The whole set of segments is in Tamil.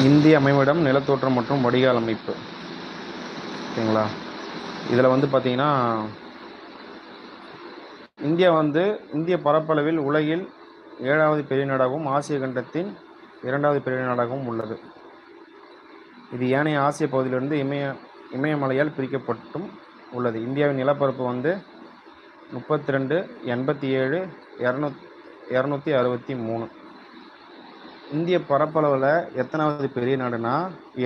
இந்திய அமைவிடம் நிலத்தோற்றம் மற்றும் வடிகால் அமைப்பு. ஓகேங்களா? இதில் வந்து பார்த்திங்கன்னா இந்தியா வந்து இந்திய பரப்பளவில் உலகில் ஏழாவது பெரிய நாடாகவும் ஆசிய கண்டத்தின் இரண்டாவது பெரிய நாடாகவும் உள்ளது. இது ஏனைய ஆசிய பகுதியிலிருந்து இமய இமயமலையால் பிரிக்கப்பட்டும் உள்ளது. இந்தியாவின் நிலப்பரப்பு வந்து முப்பத்தி ரெண்டு எண்பத்தி ஏழு இரநூத் இரநூத்தி அறுபத்தி மூணு. இந்திய பரப்பளவில் எத்தனாவது பெரிய நாடுனா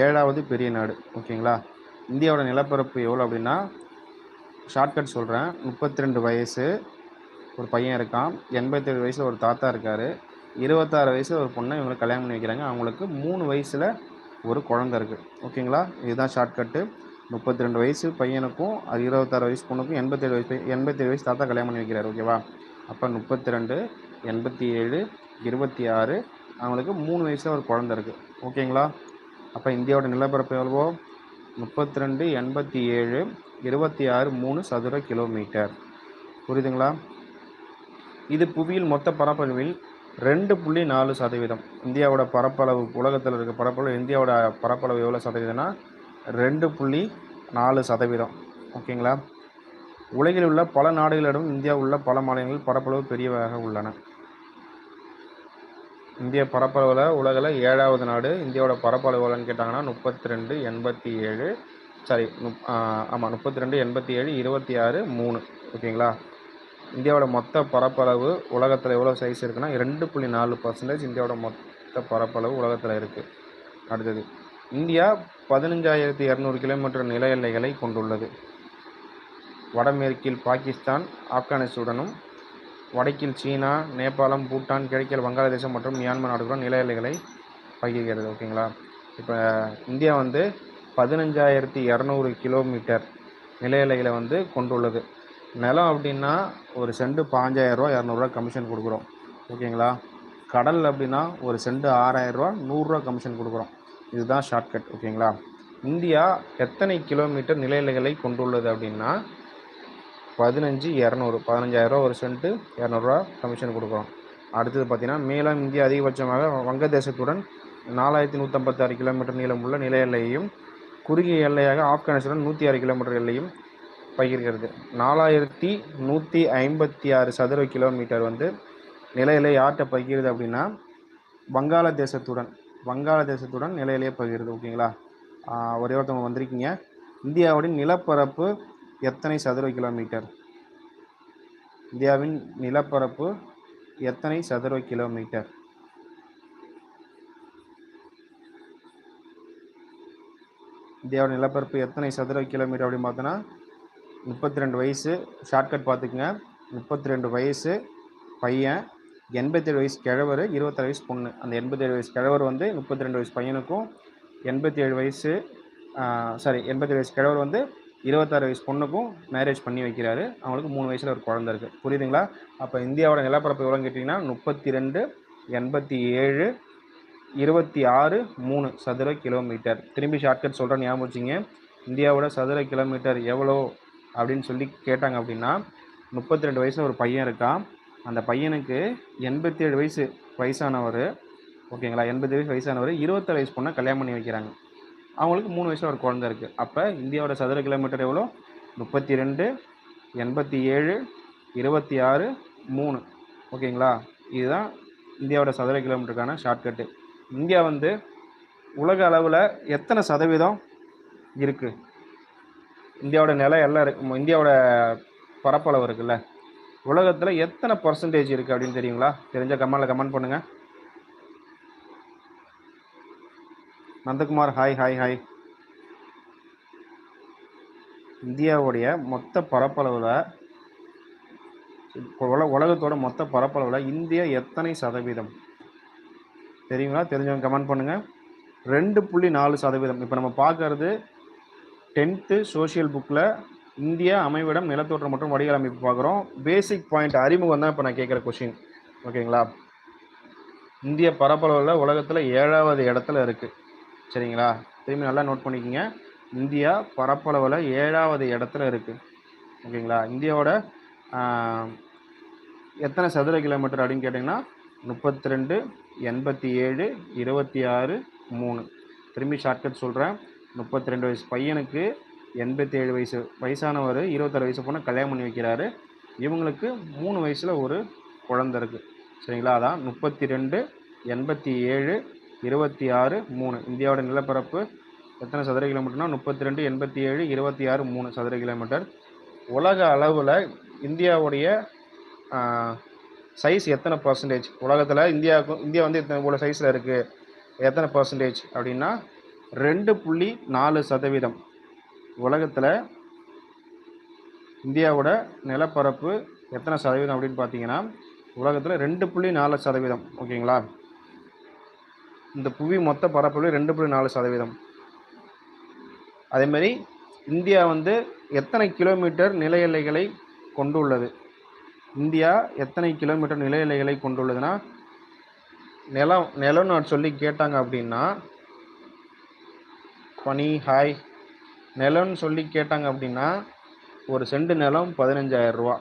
ஏழாவது பெரிய நாடு ஓகேங்களா? இந்தியாவோட நிலப்பரப்பு எவ்வளோ அப்படின்னா ஷார்ட்கட் சொல்கிறேன் முப்பத்தி ரெண்டு வயசு ஒரு பையன் இருக்கான். எண்பத்தேழு வயசில் ஒரு தாத்தா இருக்கார். இருபத்தாறு வயசில் ஒரு பொண்ணை இவங்களை கல்யாணம் பண்ணி வைக்கிறாங்க. அவங்களுக்கு மூணு வயசில் ஒரு குழந்த இருக்குது ஓகேங்களா? இதுதான் ஷார்ட்கட்டு முப்பத்தி ரெண்டு வயசு பையனுக்கும் அது இருபத்தாறு வயசு பொண்ணுக்கும் எண்பத்தேழு வயசு எண்பத்தேழு வயசு தாத்தா கல்யாணம் பண்ணி வைக்கிறார் ஓகேவா? அப்போ முப்பத்தி ரெண்டு எண்பத்தி ஏழு இருபத்தி ஆறு அவங்களுக்கு மூணு வயசில் ஒரு குழந்த இருக்குது ஓகேங்களா? அப்போ இந்தியாவோட நிலப்பரப்பு எவ்வளவோ? முப்பத்தி ரெண்டு எண்பத்தி ஏழு இருபத்தி ஆறு மூணு சதுர கிலோமீட்டர். புரியுதுங்களா? இது புவியில் மொத்த பரப்பளவில் ரெண்டு புள்ளி நாலு சதவீதம். இந்தியாவோட பரப்பளவு உலகத்தில் இருக்க பரப்பளவு இந்தியாவோட பரப்பளவு எவ்வளோ சதவீதம்னா ரெண்டு புள்ளி நாலு சதவீதம். ஓகேங்களா? உலகில் உள்ள பல நாடுகளிடம் இந்தியா உள்ள பல மாநிலங்கள் பரப்பளவு பெரியவையாக உள்ளன. இந்திய பரப்பளவில் உலகில் ஏழாவது நாடு. இந்தியாவோட பரப்பளவு எவ்வளோன்னு கேட்டாங்கன்னா முப்பத்தி ரெண்டு எண்பத்தி ஏழு சாரி முப் ஆமாம் முப்பத்தி ரெண்டு எண்பத்தி ஏழு இருபத்தி ஆறு மூணு. ஓகேங்களா? இந்தியாவோட மொத்த பரப்பளவு உலகத்தில் எவ்வளோ சைஸ் இருக்குன்னா ரெண்டு புள்ளி நாலு பர்சன்டேஜ் இந்தியாவோட மொத்த பரப்பளவு உலகத்தில் இருக்குது அடுத்தது இந்தியா பதினஞ்சாயிரத்தி இரநூறு கிலோமீட்டர் நில எல்லைகளை கொண்டுள்ளது. வடமேற்கில் பாகிஸ்தான் ஆப்கானிஸ்தானும் வடக்கில் சீனா நேபாளம் பூட்டான் கிழக்கில் வங்காளதேசம் மற்றும் மியான்மர் நாடுகளுடன் நில எல்லைகளை பகிர்கிறது. ஓகேங்களா? இப்போ இந்தியா வந்து பதினஞ்சாயிரத்தி இரநூறு கிலோமீட்டர் நில எல்லைகளை வந்து கொண்டுள்ளது. நிலம் அப்படின்னா ஒரு செண்டு பாஞ்சாயிரரூவா இரநூறுவா கமிஷன் கொடுக்குறோம். ஓகேங்களா? கடல் அப்படின்னா ஒரு செண்டு ஆறாயிரரூவா நூறுரூவா கமிஷன் கொடுக்குறோம். இதுதான் ஷார்ட்கட் ஓகேங்களா? இந்தியா எத்தனை கிலோமீட்டர் நில எல்லைகளை கொண்டுள்ளது அப்படின்னா பதினஞ்சு இரநூறு பதினஞ்சாயிரரூவா ஒரு சென்ட்டு இரநூறுவா கமிஷன் கொடுக்குறோம். அடுத்தது பார்த்தீங்கன்னா மேலும் இந்தியா அதிகபட்சமாக வங்கதேசத்துடன் நாலாயிரத்தி நூற்றம்பத்தாறு கிலோமீட்டர் நீளமுள்ள நில எல்லையையும் குறுகிய எல்லையாக ஆப்கானிஸ்தான் நூற்றி ஆறு கிலோமீட்டர் எல்லையும் பகிர்கிறது. நாலாயிரத்தி நூற்றி ஐம்பத்தி ஆறு சதுர கிலோமீட்டர் வந்து நில எல்லை யார்கிட்ட பகிருது அப்படின்னா வங்காளதேசத்துடன் வங்காளதேசத்துடன் நில எல்லையை ஓகேங்களா ஒரே ஒருத்தவங்க வந்திருக்கீங்க. இந்தியாவுடைய நிலப்பரப்பு எத்தனை சதுர கிலோமீட்டர் இந்தியாவின் நிலப்பரப்பு எத்தனை சதுர கிலோமீட்டர் இந்தியாவோட நிலப்பரப்பு எத்தனை சதுர கிலோமீட்டர் அப்படின்னு பார்த்தோன்னா முப்பத்தி ரெண்டு வயசு. ஷார்ட்கட் பார்த்துக்குங்க. முப்பத்தி ரெண்டு வயசு பையன் எண்பத்தேழு வயசு கிழவர் இருபத்தாறு வயசு பொண்ணு. அந்த எண்பத்தேழு வயசு கிழவர் வந்து முப்பத்தி ரெண்டு வயசு பையனுக்கும் எண்பத்தி ஏழு வயசு சாரி எண்பத்தேழு வயசு கிழவர் வந்து இருபத்தாறு வயசு பொண்ணுக்கும் மேரேஜ் பண்ணி வைக்கிறாரு. அவங்களுக்கு மூணு வயசில் ஒரு குழந்தை இருக்குது புரியுதுங்களா? அப்போ இந்தியாவோட நிலப்பரப்பு எவ்வளோன்னு கேட்டிங்கன்னா முப்பத்தி ரெண்டு எண்பத்தி ஏழு இருபத்தி ஆறு மூணு சதுர கிலோமீட்டர் திரும்பி ஷார்ட்கட் சொல்கிறேன் ஞாபகம் வச்சுங்க இந்தியாவோட சதுர கிலோமீட்டர் எவ்வளோ அப்படின்னு சொல்லி கேட்டாங்க அப்படின்னா முப்பத்தி ரெண்டு வயசில் ஒரு பையன் இருக்கான். அந்த பையனுக்கு எண்பத்தி ஏழு வயசு வயசானவர். ஓகேங்களா? எண்பது வயசு வயசானவர். இருபத்தாறு வயசு பொண்ணை கல்யாணம் பண்ணி வைக்கிறாங்க. அவங்களுக்கு மூணு வயசில் ஒரு குழந்தை இருக்குது அப்போ இந்தியாவோட சதுர கிலோமீட்டர் எவ்வளோ? முப்பத்தி ரெண்டு எண்பத்தி ஏழு இருபத்தி ஆறு மூணு. ஓகேங்களா? இதுதான் இந்தியாவோட சதுர கிலோமீட்டருக்கான ஷார்ட்கட்டு இந்தியா வந்து உலக அளவில் எத்தனை சதவீதம் இருக்குது இந்தியாவோட நிலம் எல்லாம் இருக்கு. இந்தியாவோட பரப்பளவு இருக்குல்ல. உலகத்தில் எத்தனை பர்சன்டேஜ் இருக்குது அப்படின்னு தெரியுங்களா? தெரிஞ்ச கமெண்டில் கமெண்ட் பண்ணுங்கள் நந்தகுமார் ஹாய் ஹாய் ஹாய் இந்தியாவுடைய மொத்த பரப்பளவில் உல உலகத்தோட மொத்த பரப்பளவில் இந்தியா எத்தனை சதவீதம்? தெரியுங்களா? தெரிஞ்சவங்க கமெண்ட் பண்ணுங்கள் ரெண்டு புள்ளி நாலு சதவீதம். இப்போ நம்ம பார்க்கறது டென்த்து சோஷியல் புக்கில் இந்தியா அமைவிடம் நிலத்தோற்றம் மற்றும் வடிகால் அமைப்பு பார்க்குறோம். பேசிக் பாயிண்ட் அறிமுகம் தான் இப்போ நான் கேட்குற கொஷின் ஓகேங்களா இந்திய பரப்பளவில் உலகத்தில் ஏழாவது இடத்துல இருக்குது சரிங்களா? திரும்பி நல்லா நோட் பண்ணிக்கோங்க. இந்தியா பரப்பளவில் ஏழாவது இடத்துல இருக்குது ஓகேங்களா? இந்தியாவோட எத்தனை சதுர கிலோமீட்டர் அப்படின்னு கேட்டிங்கன்னா முப்பத்தி ரெண்டு எண்பத்தி ஏழு இருபத்தி ஆறு மூணு. திரும்பி ஷார்ட்கட் சொல்கிறேன் முப்பத்தி ரெண்டு வயசு பையனுக்கு எண்பத்தி ஏழு வயசு வயசானவர் இருபத்தாறு வயசு போனால் கல்யாணம் பண்ணி வைக்கிறாரு. இவங்களுக்கு மூணு வயசில் ஒரு குழந்த இருக்குது சரிங்களா? அதான் முப்பத்தி ரெண்டு எண்பத்தி ஏழு இருபத்தி ஆறு மூணு. இந்தியாவோட நிலப்பரப்பு எத்தனை சதுர கிலோமீட்டர்னா? முப்பத்தி ரெண்டு எண்பத்தி ஏழு இருபத்தி ஆறு மூணு சதுர கிலோமீட்டர். உலக அளவில் இந்தியாவுடைய சைஸ் எத்தனை பர்சன்டேஜ் உலகத்தில் இந்தியாவுக்கு இந்தியா வந்து இத்தனை இவ்வளோ சைஸில் இருக்குது எத்தனை பர்சன்டேஜ் அப்படின்னா ரெண்டு புள்ளி நாலு சதவீதம். உலகத்தில் இந்தியாவோட நிலப்பரப்பு எத்தனை சதவீதம் அப்படின்னு பார்த்தீங்கன்னா உலகத்தில் ரெண்டு புள்ளி நாலு சதவீதம். ஓகேங்களா? இந்த புவி மொத்த பரப்பளவு ரெண்டு புள்ளி நாலு சதவீதம். அதேமாரி இந்தியா வந்து எத்தனை கிலோமீட்டர் நில எல்லைகளை கொண்டுள்ளது? இந்தியா எத்தனை கிலோமீட்டர் நில எல்லைகளை கொண்டுள்ளதுன்னா நிலம் நிலம்னு சொல்லி கேட்டாங்க அப்படின்னா பனி ஹாய் நிலம்னு சொல்லி கேட்டாங்க அப்படின்னா ஒரு செண்டு நிலம் பதினஞ்சாயிரம் ரூபா.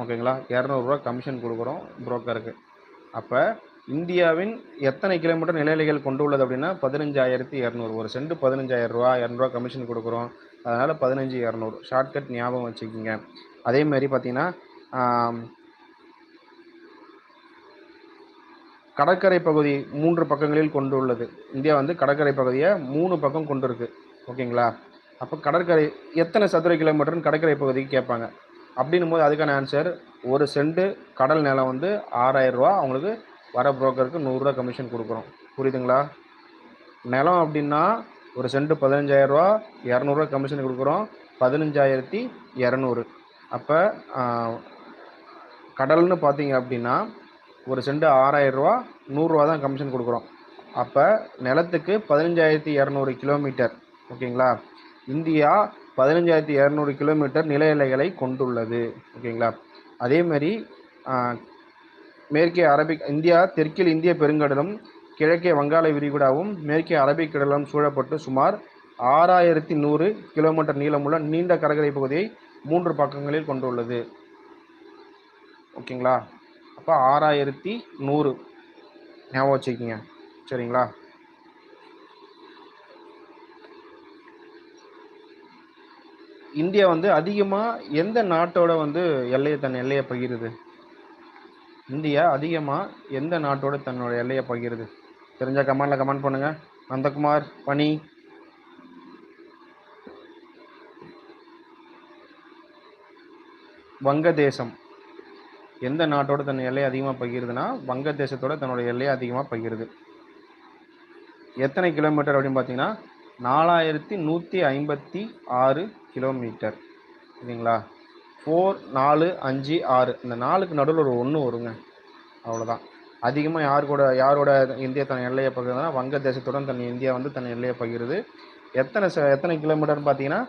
ஓகேங்களா? இரநூறுவா கமிஷன் கொடுக்குறோம் புரோக்கருக்கு. அப்போ இந்தியாவின் எத்தனை கிலோமீட்டர் நிலநிலைகள் கொண்டு உள்ளது அப்படின்னா பதினஞ்சாயிரத்தி இரநூறு. ஒரு செண்டு பதினஞ்சாயிரம் ரூபா இரநூறுவா கமிஷன் கொடுக்குறோம். அதனால் பதினஞ்சு இரநூறு. ஷார்ட்கட் ஞாபகம் வச்சுக்கோங்க. அதே மாதிரி பார்த்தீங்கன்னா கடற்கரை பகுதி மூன்று பக்கங்களில் கொண்டுள்ளது. இந்தியா வந்து கடற்கரை பகுதியை மூணு பக்கம் கொண்டு இருக்கு ஓகேங்களா? அப்போ கடற்கரை எத்தனை சதுர கிலோமீட்டர்னு கடற்கரை பகுதிக்கு கேட்பாங்க. அப்படின்னும் போது அதுக்கான ஆன்சர் ஒரு சென்ட் கடல் நிலம் வந்து ஆறாயிரம் ரூபா அவங்களுக்கு வர புரோக்கருக்கு நூறுரூவா கமிஷன் கொடுக்குறோம். புரியுதுங்களா? நிலம் அப்படின்னா ஒரு சென்ட் பதினஞ்சாயிரரூவா இரநூறுவா கமிஷன் கொடுக்குறோம். பதினஞ்சாயிரத்தி இரநூறு. அப்போ கடல்னு பார்த்தீங்க அப்படின்னா ஒரு சென்ட் ஆறாயிரரூவா நூறுரூவா தான் கமிஷன் கொடுக்குறோம். அப்போ நிலத்துக்கு பதினஞ்சாயிரத்தி இரநூறு கிலோமீட்டர் ஓகேங்களா? இந்தியா பதினஞ்சாயிரத்தி இரநூறு கிலோமீட்டர் நில எல்லைகளை கொண்டுள்ளது ஓகேங்களா? அதே மாதிரி மேற்கே அரபிக் இந்தியா தெற்கில் இந்திய பெருங்கடலும் கிழக்கே வங்காள விரிகுடாவும் மேற்கே அரபிக் கடலும் சூழப்பட்டு சுமார் ஆறாயிரத்தி நூறு கிலோமீட்டர் நீளமுள்ள நீண்ட கடற்கரை பகுதியை மூன்று பக்கங்களில் கொண்டுள்ளது. ஓகேங்களா? அப்போ ஆறாயிரத்தி நூறு. ஞாபகம் வச்சுக்கிங்க. சரிங்களா? இந்தியா வந்து அதிகமாக எந்த நாட்டோட வந்து எல்லையை தன் எல்லையை பகிருது? இந்தியா அதிகமாக எந்த நாட்டோட தன்னோட எல்லையை பகிருது? தெரிஞ்ச கமெண்டில் கமெண்ட் பண்ணுங்கள் நந்தகுமார் பனி. வங்கதேசம். எந்த நாட்டோட தன் எல்லையை அதிகமாக பகிருதுன்னா வங்கதேசத்தோட தன்னோட எல்லையை அதிகமாக பகிருது. எத்தனை கிலோமீட்டர் அப்படின்னு பார்த்தீங்கன்னா நாலாயிரத்தி நூற்றி ஐம்பத்தி ஆறு கிலோமீட்டர். சரிங்களா? ஃபோர் நாலு அஞ்சு ஆறு. இந்த நாலுக்கு நடுவில் ஒரு ஒன்று வருங்க. அவ்வளோதான் அதிகமாக யார் கூட யாரோட இந்தியா தன் எல்லையை பகிர்ந்ததுனா வங்கதேசத்துடன் தன் இந்தியா வந்து தன் எல்லையை பகிருது. எத்தனை ச எத்தனை கிலோமீட்டர்னு பார்த்தீங்கன்னா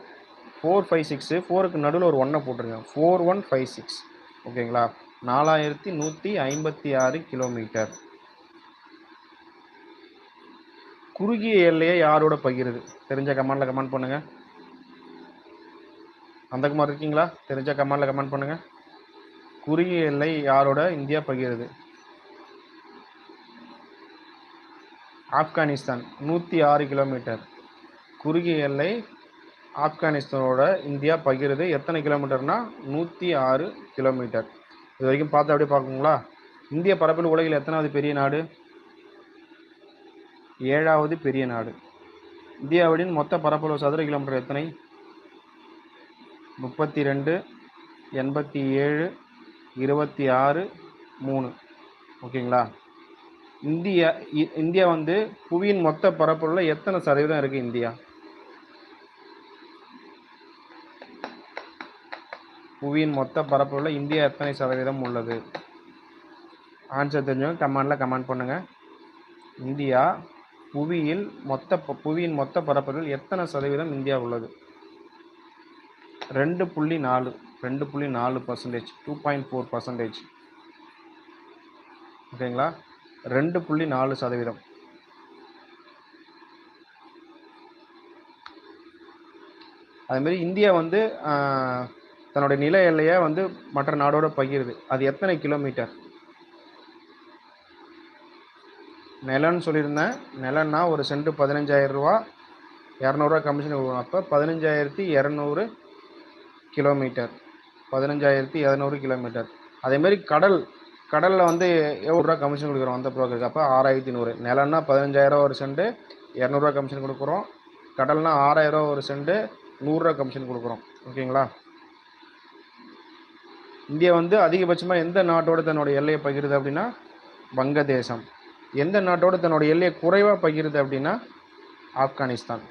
ஃபோர் ஃபைவ் சிக்ஸு ஃபோருக்கு நடுவில் ஒரு ஒன்றை போட்டிருங்க ஃபோர் ஒன் ஃபைவ் சிக்ஸ் ஓகேங்களா? நாலாயிரத்தி நூற்றி ஐம்பத்தி ஆறு கிலோமீட்டர் குறுகிய எல்லையை யாரோட பகிருது? தெரிஞ்ச கமெண்டில் கமெண்ட் பண்ணுங்கள் அந்தகுமார் இருக்கீங்களா? தெரிஞ்சா கமெண்ட்ல கமெண்ட் பண்ணுங்க. குறுகிய எல்லை யாரோட இந்தியா பகிருது? ஆப்கானிஸ்தான் நூற்றி ஆறு கிலோமீட்டர். குறுகிய எல்லை ஆப்கானிஸ்தானோட இந்தியா பகிருது. எத்தனை கிலோமீட்டர்னா? நூற்றி ஆறு கிலோமீட்டர். இது வரைக்கும் பார்த்து அப்படியே பார்க்குங்களா இந்திய பரப்பில் உலகில் எத்தனாவது பெரிய நாடு? ஏழாவது பெரிய நாடு. இந்தியாவின் மொத்த பரப்பளவு சதுர கிலோமீட்டர் எத்தனை? முப்பத்தி ரெண்டு எண்பத்தி ஏழு இருபத்தி ஆறு மூணு. ஓகேங்களா? இந்தியா இ- இந்தியா வந்து புவியின் மொத்த பரப்பளவில் எத்தனை சதவீதம் இருக்குது இந்தியா? புவியின் மொத்த பரப்பளவில் இந்தியா எத்தனை சதவீதம் உள்ளது? ஆன்சர் தெரிஞ்சவங்க கமெண்ட்ல கமெண்ட் பண்ணுங்கள் இந்தியா புவியில் மொத்த ப- புவியின் மொத்த பரப்பளவில் எத்தனை சதவீதம் இந்தியா உள்ளது? ரெண்டு புள்ளி நாலு ரெண்டு புள்ளி நாலு percentage two point four percentage ஓகேங்களா? ரெண்டு புள்ளி நாலு சதவீதம். அதுமாரி இந்தியா வந்து தன்னுடைய நில எல்லையை வந்து மற்ற நாடோட பகிருது. அது எத்தனை கிலோமீட்டர்? நிலம்னு சொல்லியிருந்தேன். நிலம்னா ஒரு சென்ட் பதினஞ்சாயிரம் ரூபா இரநூறுவா கமிஷன் கொடுக்கணும். அப்போ பதினஞ்சாயிரத்தி இரநூறு கிலோமீட்டர். பதினஞ்சாயிரத்தி இரநூறு கிலோமீட்டர். அதேமாரி கடல் கடலில் வந்து எவ்வளோ ரூபா கமிஷன் கொடுக்குறோம் அந்த ப்ரோக்கருக்கு அப்போ ஆறாயிரத்தி நூறு. நிலம்னா பதினஞ்சாயிரம் ஒரு செண்டு இரநூறுவா கமிஷன் கொடுக்குறோம். கடல்னா ஆறாயிரம் ஒரு செண்டு நூறுரூவா கமிஷன் கொடுக்குறோம். ஓகேங்களா? இந்தியா வந்து அதிகபட்சமாக எந்த நாட்டோட தன்னோட எல்லையை பகிருது அப்படின்னா வங்கதேசம். எந்த நாட்டோட தன்னோட எல்லையை குறைவாக பகிருது அப்படின்னா ஆப்கானிஸ்தான்.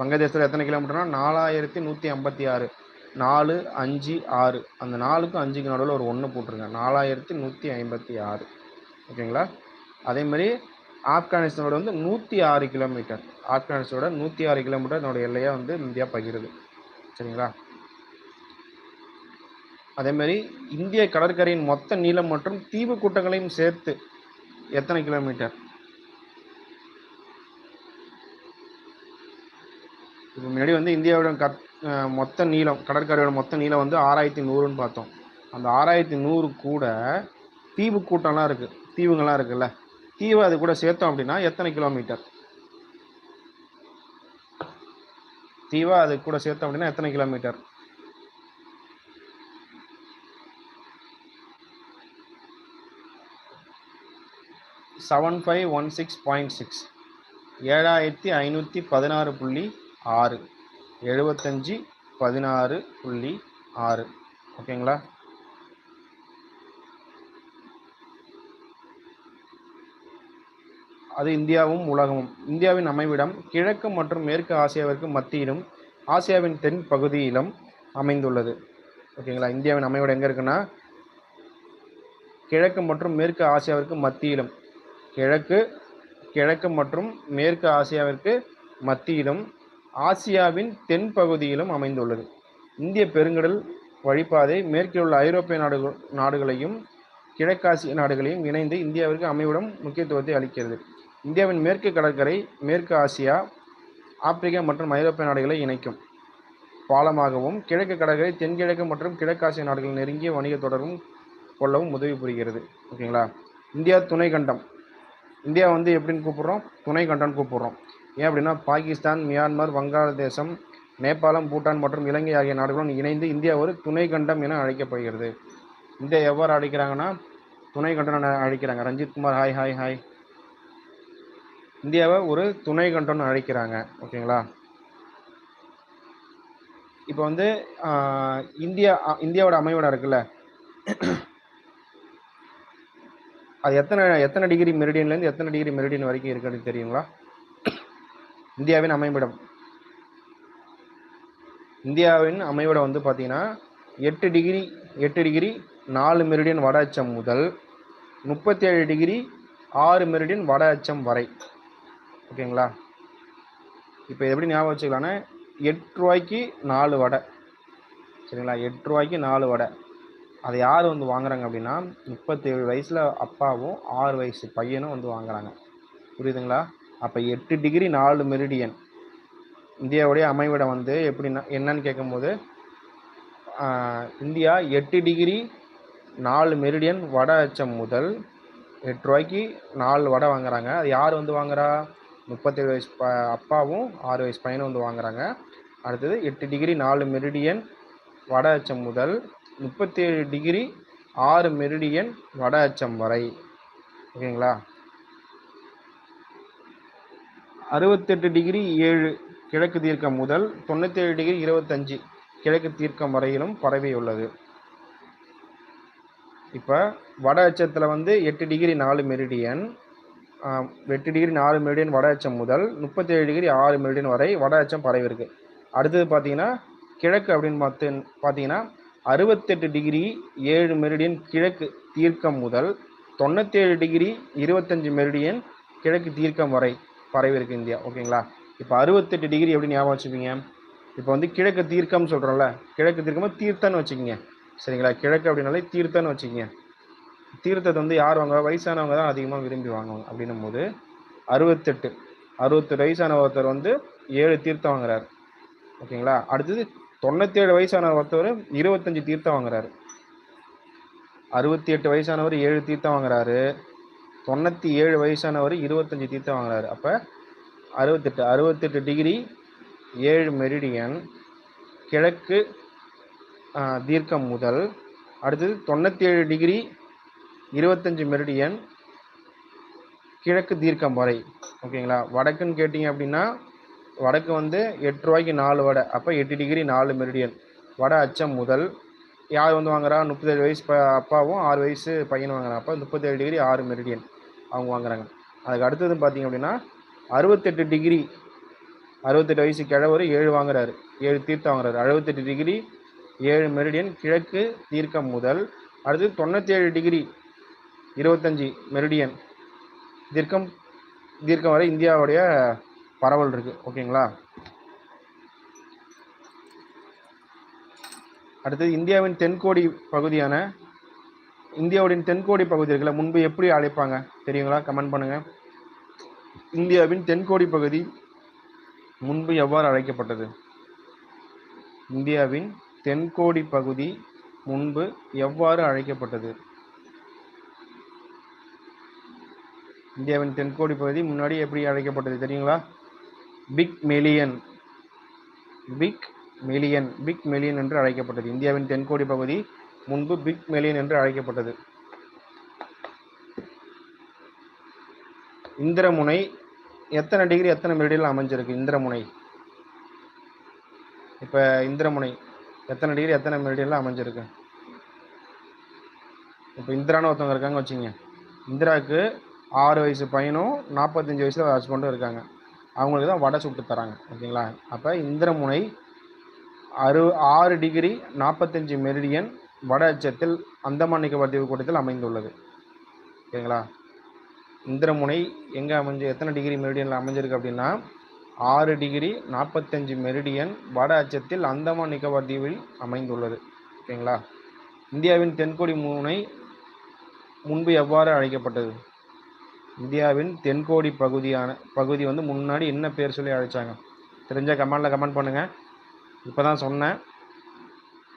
வங்கதேசத்தில் எத்தனை கிலோமீட்டர்னா நாலாயிரத்தி நூற்றி ஐம்பத்தி ஆறு. நாலு அஞ்சு ஆறு. அந்த நாலுக்கும் அஞ்சுக்கு நடுவில் ஒரு ஒன்று போட்டிருங்க. நாலாயிரத்தி நூற்றி ஐம்பத்தி ஆறு. ஓகேங்களா? அதே மாதிரி ஆப்கானிஸ்தானோட வந்து நூற்றி ஆறு கிலோமீட்டர். ஆப்கானிஸ்தானோட நூற்றி ஆறு கிலோமீட்டர் அதனோட எல்லையாக வந்து இந்தியா பகிருது. சரிங்களா? அதேமாரி இந்திய கடற்கரையின் மொத்த நீளம் மற்றும் தீவு கூட்டங்களையும் சேர்த்து எத்தனை கிலோமீட்டர்? இப்போ முன்னாடி வந்து இந்தியாவோட கத் மொத்த நீளம் கடற்கரையோட மொத்த நீளம் வந்து ஆறாயிரத்தி நூறுன்னு பார்த்தோம். அந்த ஆறாயிரத்தி நூறு கூட தீவு கூட்டம்லாம் இருக்குது தீவுங்கள்லாம் இருக்குல்ல. தீவு அது கூட சேர்த்தோம் அப்படின்னா எத்தனை கிலோமீட்டர்? தீவா அது கூட சேர்த்தோம் அப்படின்னா எத்தனை kilometre? Seven five one six point six ஏழாயிரத்தி ஐநூற்றி பதினாறு புள்ளி ஆறு எழுபத்தஞ்சி பதினாறு புள்ளி ஆறு. ஓகேங்களா? அது இந்தியாவும் உலகமும். இந்தியாவின் அமைவிடம் கிழக்கு மற்றும் மேற்கு ஆசியாவிற்கு மத்தியிலும் ஆசியாவின் தென் பகுதியிலும் அமைந்துள்ளது. ஓகேங்களா? இந்தியாவின் அமைவிடம் எங்கே இருக்குன்னா கிழக்கு மற்றும் மேற்கு ஆசியாவிற்கு மத்தியிலும். கிழக்கு கிழக்கு மற்றும் மேற்கு ஆசியாவிற்கு மத்தியிலும் ஆசியாவின் தென் பகுதியிலும் அமைந்துள்ளது. இந்திய பெருங்கடல் வழிப்பாதை மேற்கில் உள்ள ஐரோப்பிய நாடுகள் நாடுகளையும் கிழக்காசிய நாடுகளையும் இணைந்து இந்தியாவிற்கு அமைவிடம் முக்கியத்துவத்தை அளிக்கிறது. இந்தியாவின் மேற்கு கடற்கரை மேற்கு ஆசியா ஆப்பிரிக்கா மற்றும் ஐரோப்பிய நாடுகளை இணைக்கும் பாலமாகவும் கிழக்கு கடற்கரை தென்கிழக்கு மற்றும் கிழக்காசிய நாடுகள் நெருங்கிய வணிக தொடர்பும் கொள்ளவும் உதவி புரிகிறது. ஓகேங்களா? இந்தியா துணை கண்டம் இந்தியா வந்து எப்படின்னு கூப்பிட்றோம்? துணை கண்டம்னு ஏன் அப்படின்னா பாகிஸ்தான் மியான்மர் வங்காளதேசம் நேபாளம் பூட்டான் மற்றும் இலங்கை ஆகிய நாடுகளுடன் இணைந்து இந்தியா ஒரு துணை கண்டம் என அழைக்கப்படுகிறது. இந்தியா எவ்வாறு அழைக்கிறாங்கன்னா துணை கண்டம் என அழைக்கிறாங்க. Ranjith Kumar hi hi hi இந்தியாவை ஒரு துணை கண்டம்னு அழைக்கிறாங்க. ஓகேங்களா இப்போ வந்து இந்தியா இந்தியாவோட அமைவிடம் இருக்குல்ல? அது எத்தனை எத்தனை டிகிரி மெரிடியன்லேருந்து எத்தனை டிகிரி மெரிடியன் வரைக்கும் இருக்குன்னு தெரியுங்களா? இந்தியாவின் அமைவிடம். இந்தியாவின் அமைவிடம் வந்து பார்த்தீங்கன்னா எட்டு டிகிரி எட்டு டிகிரி நாலு மெரிடியன் வட அச்சம் முதல் முப்பத்தேழு டிகிரி ஆறு மெரிடியன் வட அச்சம் வரை. ஓகேங்களா? இப்போ எப்படி ஞாபகம் வச்சுக்கலான்னா எட்டு ரூபாய்க்கு நாலு வடை. சரிங்களா? எட்டு ரூபாய்க்கு நாலு வடை. அதை யார் வந்து வாங்குறாங்க அப்படின்னா முப்பத்தேழு வயசில் அப்பாவும் ஆறு வயசு பையனும் வந்து வாங்குறாங்க. புரியுதுங்களா? அப்போ எட்டு டிகிரி நாலு மெரிடியன் இந்தியாவுடைய அமைவிடம் வந்து எப்படின்னா என்னன்னு கேட்கும்போது இந்தியா எட்டு டிகிரி நாலு மெரிடியன் வட அச்சம் முதல் எட்டு ரூபாய்க்கு நாலு வடை வாங்குறாங்க. அது யார் வந்து வாங்குறா? முப்பத்தேழு வயசு ப அப்பாவும் ஆறு வயசு பையனும் வந்து வாங்குறாங்க. அடுத்தது எட்டு டிகிரி நாலு மெரிடியன் வட அச்சம் முதல் முப்பத்தேழு டிகிரி ஆறு மெரிடியன் வட அச்சம் வரை. ஓகேங்களா? அறுபத்தெட்டு டிகிரி ஏழு கிழக்கு தீர்க்கம் முதல் தொண்ணூத்தேழு டிகிரி இருபத்தஞ்சு கிழக்கு தீர்க்கம் வரையிலும் பரவியுள்ளது இப்போ வட அச்சத்தில் வந்து எட்டு டிகிரி நாலு மெரிடியன் எட்டு டிகிரி நாலு மெரிடியன் வட அச்சம் முதல் முப்பத்தேழு டிகிரி ஆறு மெரிடியன் வரை வட அச்சம் பரவி இருக்கு. அடுத்தது பார்த்தீங்கன்னா கிழக்கு அப்படின்னு பார்த்து பார்த்தீங்கன்னா அறுபத்தெட்டு டிகிரி ஏழு மெரிடியன் கிழக்கு தீர்க்கம் முதல் தொண்ணூத்தேழு டிகிரி இருபத்தஞ்சு மெரிடியன் கிழக்கு தீர்க்கம் வரை பரவி இருக்குது இந்தியா. ஓகேங்களா? இப்போ அறுபத்தெட்டு டிகிரி எப்படி ஞாபகம் வச்சுப்பீங்க? இப்போ வந்து கிழக்கு தீர்க்கம்னு சொல்கிறோம்ல கிழக்கு தீர்க்கமாக தீர்த்தம்னு வச்சுக்கோங்க. சரிங்களா? கிழக்கு அப்படின்னாலே தீர்த்தம்னு வச்சுக்கோங்க. தீர்த்தத்தை வந்து யார் வாங்க வயசானவங்க தான் அதிகமாக விரும்பி வாங்குவாங்க. அப்படின்னும் போது அறுபத்தெட்டு அறுபத்தெட்டு வயசான ஒருத்தர் வந்து ஏழு தீர்த்தம் வாங்குறாரு. ஓகேங்களா? அடுத்தது தொண்ணூத்தேழு வயசான ஒருத்தவர் இருபத்தஞ்சு தீர்த்தம் வாங்குறாரு. அறுபத்தி எட்டு வயசானவர் ஏழு தீர்த்தம் வாங்குறாரு. தொண்ணூற்றி ஏழு வயசானவர் இருபத்தஞ்சி தீர்த்தம் வாங்குறாரு. அப்போ அறுபத்தெட்டு அறுபத்தெட்டு டிகிரி ஏழு மெரிடியன் கிழக்கு தீர்க்கம் முதல். அடுத்தது தொண்ணூற்றி ஏழு டிகிரி இருபத்தஞ்சி மெரிடியன் கிழக்கு தீர்க்கம் வரை. ஓகேங்களா வடக்குன்னு கேட்டிங்க அப்படின்னா வடக்கு வந்து எட்டு ரூபாய்க்கு நாலு வடை. அப்போ எட்டு டிகிரி நாலு மெரிடியன் வட அச்சம் முதல். யார் வந்து வாங்குறா? முப்பத்தேழு வயசு ப அப்பாவும் ஆறு வயசு பையன் வாங்குறான். அப்போ முப்பத்தேழு டிகிரி ஆறு மெரிடியன் அவங்க வாங்குறாங்க. அதுக்கு அடுத்தது பார்த்தீங்க அப்படின்னா அறுபத்தெட்டு டிகிரி அறுபத்தெட்டு வயசு கிழவர் ஏழு வாங்குறாரு. ஏழு தீர்த்தம் வாங்குறாரு. அறுபத்தெட்டு டிகிரி ஏழு மெரிடியன் கிழக்கு தீர்க்கம் முதல் அடுத்து தொண்ணூற்றி ஏழு டிகிரி இருபத்தஞ்சி மெரிடியன் தீர்க்கம் தீர்க்கம் வரை இந்தியாவுடைய பரவல் இருக்கு. ஓகேங்களா? அடுத்தது இந்தியாவின் தென்கோடி பகுதியான இந்தியாவுடைய தென்கோடி பகுதிகளை முன்பு எப்படி அழைப்பாங்க? தெரியுங்களா? கமெண்ட் பண்ணுங்க. இந்தியாவின் தென்கோடி பகுதி முன்பு எவ்வாறு அழைக்கப்பட்டது? இந்தியாவின் தென்கோடி பகுதி முன்பு எவ்வாறு அழைக்கப்பட்டது? இந்தியாவின் தென்கோடி பகுதி முன்னாடி எப்படி அழைக்கப்பட்டது தெரியுங்களா? பிக் மெலியன் பிக் மெலியன் பிக் மெலியன் என்று அழைக்கப்பட்டது. இந்தியாவின் தென்கோடி பகுதி முன்பு பிக் மெலியன் என்று அழைக்கப்பட்டது. இந்திரமுனை எத்தனை டிகிரி எத்தனை மெரிடியனில் அமைஞ்சிருக்கு இந்திரமுனை? இப்போ இந்திரமுனை எத்தனை டிகிரி எத்தனை மெரிடியனில் அமைஞ்சிருக்கு? இப்போ இந்திரான்னு ஒருத்தவங்க இருக்காங்க வச்சுங்க இந்திராவுக்கு ஆறு வயசு பையனும் நாற்பத்தஞ்சு வயசில் ஹஸ்பண்டும் இருக்காங்க. அவங்களுக்கு தான் வடை சுட்டு தராங்க ஓகேங்களா? அப்போ இந்திரமுனை அறு ஆறு டிகிரி நாற்பத்தஞ்சு மெரிடியன் வட அச்சத்தில் அந்தமான் நிக்கோபார் கூட்டத்தில் அமைந்துள்ளது. ஓகேங்களா இந்திரமுனை எங்கே அமைஞ்சு எத்தனை டிகிரி மெரிடியனில் அமைஞ்சிருக்கு அப்படின்னா ஆறு டிகிரி நாற்பத்தஞ்சு மெரிடியன் வட அச்சத்தில் அந்தமான் நிக்கோபார் தீவில் அமைந்துள்ளது. ஓகேங்களா இந்தியாவின் தென்கோடி முனை முன்பு எவ்வாறு அழைக்கப்பட்டது? இந்தியாவின் தென்கோடி பகுதியான பகுதி வந்து முன்னாடி என்ன பேர் சொல்லி அழைச்சாங்க? தெரிஞ்ச கமெண்டில் கமெண்ட் பண்ணுங்கள் இப்போ தான் சொன்னேன்.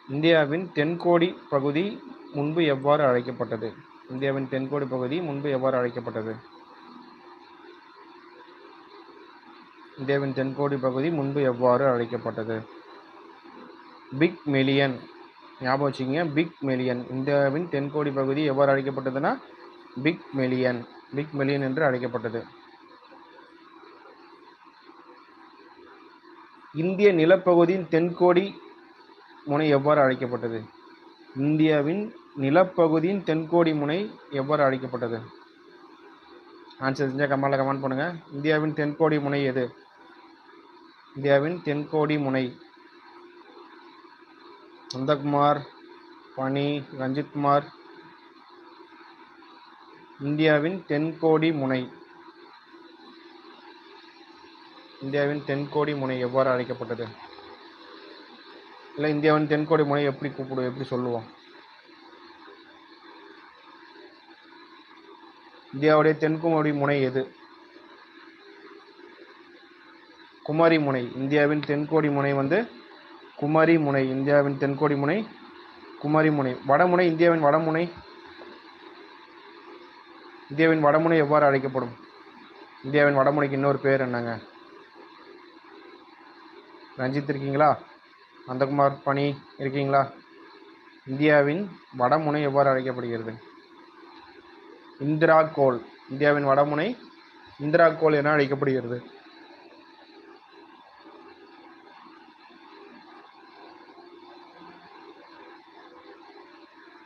இந்தியாவின் தென்கோடி பகுதி முன்பு எவ்வாறு அழைக்கப்பட்டது? இந்தியாவின் தென்கோடி பகுதி முன்பு எவ்வாறு அழைக்கப்பட்டது? இந்தியாவின் தென்கோடி பகுதி முன்பு எவ்வாறு அழைக்கப்பட்டது? பிக் மெலியன் ஞாபகம் வச்சுக்கோங்க பிக் மெலியன் இந்தியாவின் தென்கோடி பகுதி எவ்வாறு அழைக்கப்பட்டதுன்னா பிக் மெலியன் பிக் மெலியன் என்று அழைக்கப்பட்டது. இந்திய நிலப்பகுதியின் தென்கோடி முனை எவ்வாறு அழைக்கப்பட்டது? இந்தியாவின் நிலப்பகுதியின் தென்கோடி முனை எவ்வாறு அழைக்கப்பட்டது? ஆன்சர் தெரிஞ்சால் கமெண்ட்ல கமெண்ட் பண்ணுங்கள் இந்தியாவின் தென்கோடி முனை எது? இந்தியாவின் தென்கோடி முனை. நந்தகுமார் பனி ரஞ்சித்குமார். இந்தியாவின் தென்கோடி முனை. இந்தியாவின் தென்கோடி முனை எவ்வாறு அழைக்கப்பட்டது? இல்லை இந்தியாவின் தென்கோடி முனை எப்படி கூப்பிடுவோம் எப்படி சொல்லுவோம்? இந்தியாவுடைய தென்குமரி முனை எது? குமரி முனை. இந்தியாவின் தென்கோடி முனை வந்து குமரி முனை. இந்தியாவின் தென்கோடி முனை குமரி முனை. வடமுனை இந்தியாவின் வடமுனை இந்தியாவின் வடமுனை எவ்வாறு அழைக்கப்படும்? இந்தியாவின் வடமுனைக்கு இன்னொரு பேர் என்னங்க? ரஞ்சித் இருக்கீங்களா? நந்தகுமார் பணி இருக்கீங்களா? இந்தியாவின் வடமுனை எவ்வாறு அழைக்கப்படுகிறது? இந்திரா கோல் இந்தியாவின் வடமுனை இந்திரா கோல் என அழைக்கப்படுகிறது.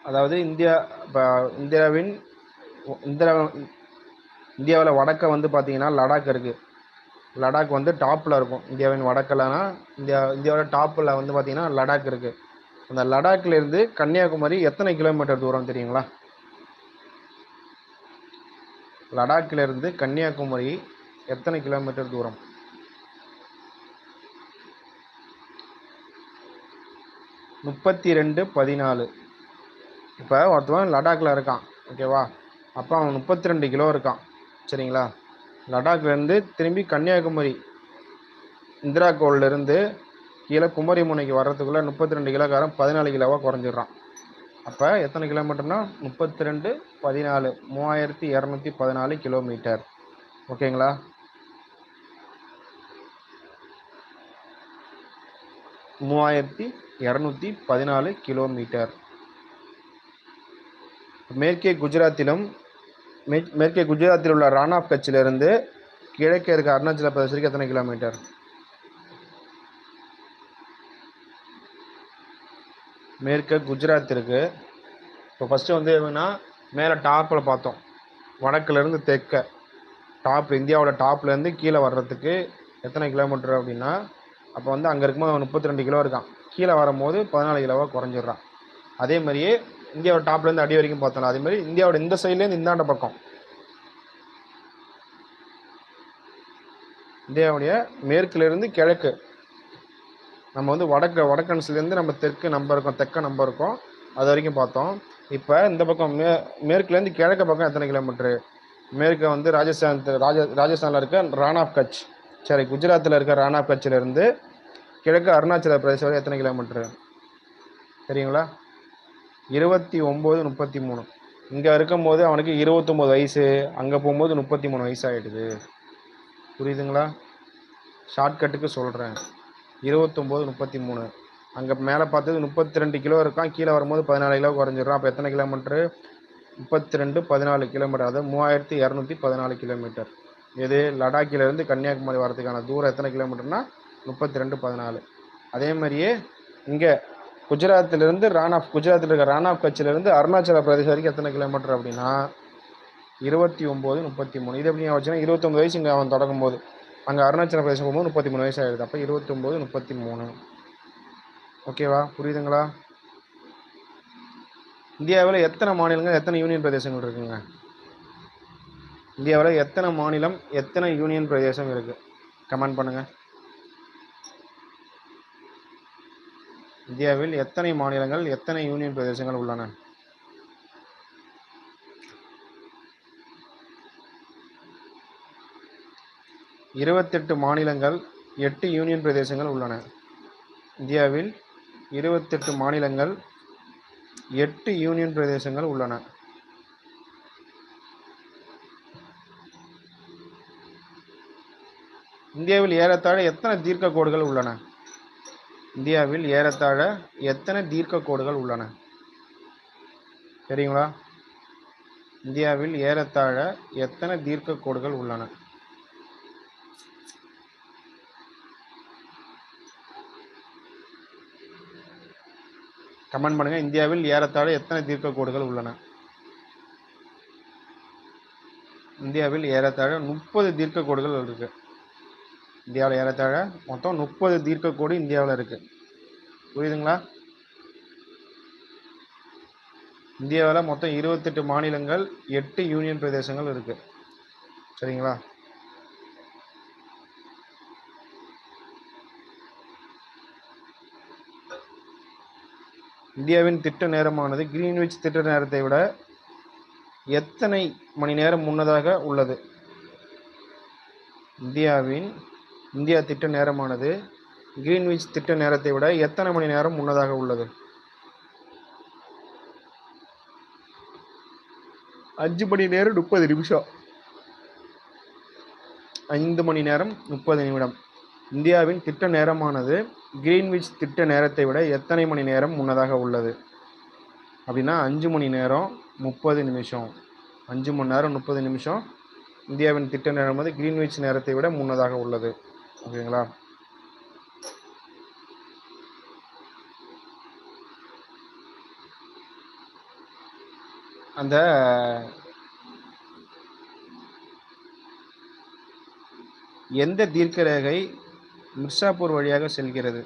அதாவது இந்தியா இப்போ இந்தியாவின் இந்திரா இந்தியாவில் வடக்க வந்து பார்த்தீங்கன்னா லடாக் இருக்குது லடாக் வந்து டாப்பில் இருக்கும். இந்தியாவின் வடக்கலனா இந்தியா இந்தியாவோட டாப்பில் வந்து பார்த்திங்கன்னா லடாக் இருக்குது அந்த லடாக்லேருந்து கன்னியாகுமரி எத்தனை கிலோமீட்டர் தூரம் தெரியுங்களா? லடாக்கிலிருந்து இருந்து கன்னியாகுமரி எத்தனை கிலோமீட்டர் தூரம்? முப்பத்தி ரெண்டு பதினாலு. இப்போ ஒருத்தவன் லடாக்கில் இருக்கான் ஓகேவா? அப்போ அவன் முப்பத்தி ரெண்டு கிலோ இருக்கான் சரிங்களா? லடாக்லேருந்து திரும்பி கன்னியாகுமரி. இந்திரா கோல்ல இருந்து கீழே குமரி முனைக்கு முப்பத்தி ரெண்டு கிலோக்காரன் பதினாலு கிலோவாக குறைஞ்சிடுறான். அப்போ எத்தனை கிலோமீட்டர்னா? முப்பத்தி ரெண்டு பதினாலு மூவாயிரத்தி இரநூத்தி பதினாலு கிலோமீட்டர். ஓகேங்களா? மூவாயிரத்தி இரநூத்தி பதினாலு கிலோமீட்டர். மேற்கே குஜராத்திலும் மேற்கே குஜராத்தில் உள்ள ராணாப் கட்சியிலிருந்து கிழக்கே இருக்க அருணாச்சல பிரதேசத்துக்கு எத்தனை கிலோமீட்டர்? மேற்க குஜராத் இருக்கு இப்போ ஃபஸ்ட்டு வந்து எப்படின்னா மேலே டாப்பில் பார்த்தோம். வடக்குலேருந்து தெற்க. டாப் இந்தியாவோட டாப்லேருந்து கீழே வர்றதுக்கு எத்தனை கிலோமீட்டர் அப்படின்னா அப்போ வந்து அங்கே இருக்கும்போது முப்பத்தி ரெண்டு கிலோ இருக்கான் கீழே வரும்போது பதினாலு கிலோவாக குறைஞ்சிடுறான். அதே மாதிரியே இந்தியாவோட டாப்லேருந்து அடி வரைக்கும் பார்த்தோம்ல அதே மாதிரி இந்தியாவோட இந்த சைட்லேருந்து இந்தாண்ட பக்கம். இந்தியாவுடைய மேற்குலேருந்து கிழக்கு. நம்ம வந்து வடக்கு வடக்கன்ஸ்லேருந்து நம்ம தெற்கு நம்ப இருக்கோம் தெற்க நம்ப இருக்கோம். அது வரைக்கும் பார்த்தோம். இப்போ இந்த பக்கம் மே மேற்குலேருந்து கிழக்கு பக்கம் எத்தனை கிலோமீட்ரு மேற்கு வந்து ராஜஸ்தான் ராஜ ராஜஸ்தானில் இருக்க ரான் ஆஃப் கட்ச் சரி குஜராத்தில் இருக்க ரான் ஆஃப் கட்சிலேருந்து கிழக்கு அருணாச்சல பிரதேசம் வரை எத்தனை கிலோமீட்ரு சரிங்களா இருபத்தி ஒம்பது முப்பத்தி மூணு. இங்கே இருக்கும்போது அவனுக்கு இருபத்தொம்போது வயசு அங்கே போகும்போது முப்பத்தி மூணு வயசு ஆகிடுது புரியுதுங்களா? ஷார்ட்கட்டுக்கு சொல்கிறேன் இருபத்தொம்போது முப்பத்தி மூணு. அங்கே மேலே பார்த்தது முப்பத்தி ரெண்டு கிலோ இருக்கான். கீழே வரும்போது பதினாலு கிலோ குறைஞ்சிடும் அப்போ எத்தனை கிலோமீட்ரு முப்பத்தி ரெண்டு பதினாலு கிலோமீட்டர். அதாவது மூவாயிரத்தி இரநூத்தி பதினாலு கிலோமீட்டர். இது லடாக்கிலேருந்து கன்னியாகுமரி வரதுக்கான தூரம் எத்தனை கிலோமீட்டர்னா? முப்பத்தி ரெண்டு பதினாலு. அதே மாதிரியே இங்கே குஜராத்திலிருந்து ரான் ஆஃப் குஜராத்தில் இருக்க ரான் ஆஃப் கட்சியிலேருந்து அருணாச்சல பிரதேசம் வரைக்கும் எத்தனை கிலோமீட்டர் அப்படின்னா இருபத்தி ஒம்பது முப்பத்தி மூணு இது எப்படி வச்சுன்னா இருபத்தொம்பது வயசு இங்கே அவன் தொடங்கும் போது அங்கே அருணாச்சல பிரதேசம் போகும்போது முப்பத்தி மூணு வயசு ஆகிடுது அப்போ இருபத்தொம்போது முப்பத்தி மூணு ஓகேவா புரியுதுங்களா? இந்தியாவில் எத்தனை மாநிலங்கள் எத்தனை யூனியன் பிரதேசங்கள் இருக்குங்க? இந்தியாவில் எத்தனை மாநிலம் எத்தனை யூனியன் பிரதேசம் இருக்குது கமெண்ட் பண்ணுங்கள் இந்தியாவில் எத்தனை மாநிலங்கள் எத்தனை யூனியன் பிரதேசங்கள் உள்ளன? இருபத்தெட்டு மாநிலங்கள் எட்டு யூனியன் பிரதேசங்கள் உள்ளன. இந்தியாவில் இருபத்தெட்டு மாநிலங்கள் எட்டு யூனியன் பிரதேசங்கள் உள்ளன. இந்தியாவில் ஏறத்தாழ எத்தனை தீர்க்க கோடுகள் உள்ளன? இந்தியாவில் ஏறத்தாழ எத்தனை தீர்க்க கோடுகள் உள்ளன? சரிங்களா இந்தியாவில் ஏறத்தாழ எத்தனை தீர்க்க கோடுகள் உள்ளன? கமெண்ட் பண்ணுங்க. இந்தியாவில் ஏறத்தாழ எத்தனை தீர்க்க கோடுகள் உள்ளன? இந்தியாவில் ஏறத்தாழ முப்பது தீர்க்க கோடுகள் இருக்கு. இந்தியாவில் ஏறத்தாழ மொத்தம் முப்பது தீர்க்க கோடு இந்தியாவில் இருக்கு. புரியுதுங்களா? இந்தியாவில் மொத்தம் இருபத்தெட்டு மாநிலங்கள் எட்டு யூனியன் பிரதேசங்கள் இருக்குது சரிங்களா? இந்தியாவின் திட்ட நேரமானது கிரீன்விச் திட்ட நேரத்தை விட எத்தனை மணி நேரம் முன்னதாக உள்ளது? இந்தியாவின் இந்தியா திட்ட நேரமானது. கிரீன்விச் திட்ட நேரத்தை விட எத்தனை மணி நேரம் முன்னதாக உள்ளது? அஞ்சு மணி நேரம் முப்பது நிமிஷம். ஐந்து மணி நேரம் முப்பது நிமிடம். இந்தியாவின் திட்ட நேரமானது கிரீன்விச் திட்ட நேரத்தை விட எத்தனை மணி நேரம் முன்னதாக உள்ளது? அப்படின்னா அஞ்சு மணி நேரம் முப்பது நிமிஷம். அஞ்சு மணி நேரம் முப்பது நிமிஷம். இந்தியாவின் திட்ட நேரம் வந்து கிரீன்விச் நேரத்தை விட முன்னதாக உள்ளது. ஓகேங்களா? அந்த எந்த தீர்க்க ரேகை மிர்சாப்பூர் வழியாக செல்கிறது?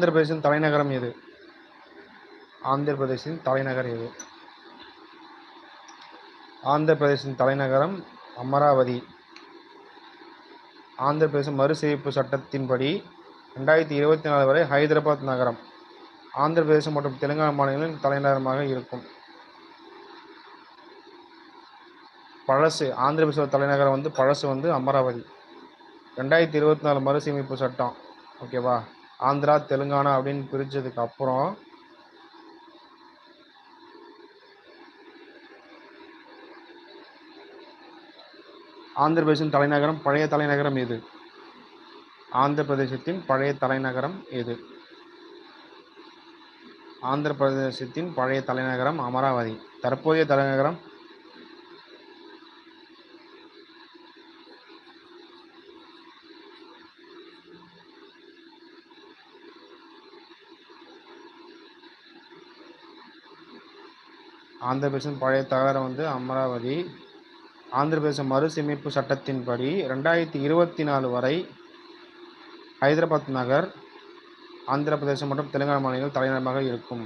ஆந்திர பிரதேசின் தலைநகரம் எது? ஆந்திர பிரதேசத்தின் தலைநகர் எது? ஆந்திர பிரதேசத்தின் தலைநகரம் அமராவதி. ஆந்திர பிரதேச மறுசீரமைப்பு சட்டத்தின்படி ரெண்டாயிரத்தி இருபத்தி நாலு வரை ஹைதராபாத் நகரம் ஆந்திர பிரதேசம் மற்றும் தெலுங்கானா மாநிலங்களின் தலைநகரமாக இருக்கும். பழசு ஆந்திர பிரதேச தலைநகரம் வந்து பழசு வந்து அமராவதி. ரெண்டாயிரத்தி இருபத்தி நாலு மறுசீரமைப்பு சட்டம். ஓகேவா? ஆந்திரா தெலுங்கானா அப்படின்னு பிரித்ததுக்கு அப்புறம் ஆந்திர பிரதேசத்தின் தலைநகரம் பழைய தலைநகரம் எது? ஆந்திர பிரதேசத்தின் பழைய தலைநகரம் எது? ஆந்திர பிரதேசத்தின் பழைய தலைநகரம் அமராவதி. தற்போதைய தலைநகரம் ஆந்திர பிரதேசம் பழைய தகரம் வந்து அமராவதி. ஆந்திர பிரதேச மறுசீமைப்பு சட்டத்தின்படி ரெண்டாயிரத்தி இருபத்தி நாலு வரை ஹைதராபாத் நகர் ஆந்திர பிரதேசம் மற்றும் தெலுங்கானா மாநிலங்கள் தலைநகரமாக இருக்கும்.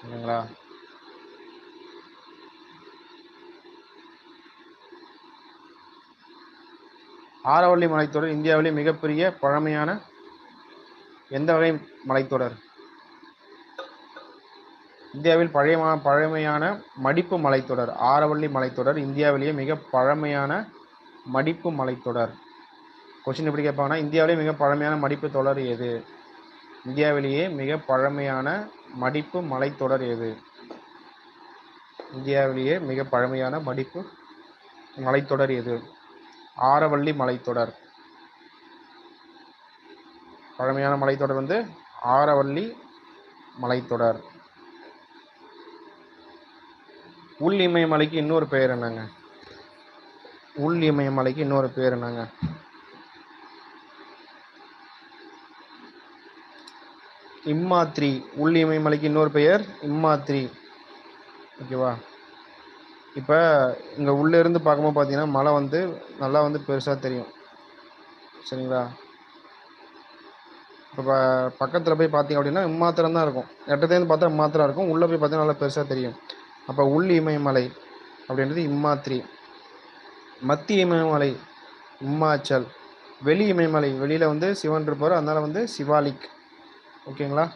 சரிங்களா? ஆரவள்ளி மலைத்தொடர் இந்தியாவிலே மிகப்பெரிய பழமையான எந்த வகை மலைத்தொடர்? இந்தியாவில் பழைய பழமையான மடிப்பு மலைத்தொடர் ஆரவள்ளி மலைத்தொடர் இந்தியாவிலேயே மிக பழமையான மடிப்பு மலைத்தொடர். கொஸ்டின் எப்படி கேட்பாங்கன்னா இந்தியாவிலேயே மிக பழமையான மடிப்பு தொடர் எது? இந்தியாவிலேயே மிக பழமையான மடிப்பு மலைத்தொடர் எது? இந்தியாவிலேயே மிக பழமையான மடிப்பு மலைத்தொடர் எது? ஆரவள்ளி மலைத்தொடர். பழமையான மலைத்தொடர் வந்து ஆரவள்ளி மலைத்தொடர். உள் இமயமலைக்கு இன்னொரு பெயர் என்னங்க? உள் இமயமலைக்கு இன்னொரு பேர் என்னங்க? இம்மாத்ரி. உள் இமயமலைக்கு இன்னொரு பெயர் இம்மாத்ரி. ஓகேவா? இப்போ இங்கே உள்ளே இருந்து பார்க்கும்போது பார்த்தீங்கன்னா மலை வந்து நல்லா வந்து பெருசாக தெரியும். சரிங்களா? இப்போ பக்கத்தில் போய் பார்த்தீங்க அப்படின்னா இம்மாத்திரம் தான் இருக்கும். எட்டத்துலேருந்து பார்த்தா இம்மாத்திரம் இருக்கும். உள்ளே போய் பார்த்தீங்கன்னா நல்லா பெருசாக தெரியும். அப்போ உள் இமயமலை அப்படின்றது இம்மாத்ரி மத்திய இமயமலை இம்மாச்சல். வெளி இமயமலை வெளியில் வந்து சிவன் இருப்பார் அதனால் வந்து சிவாலிக். ஓகேங்களா?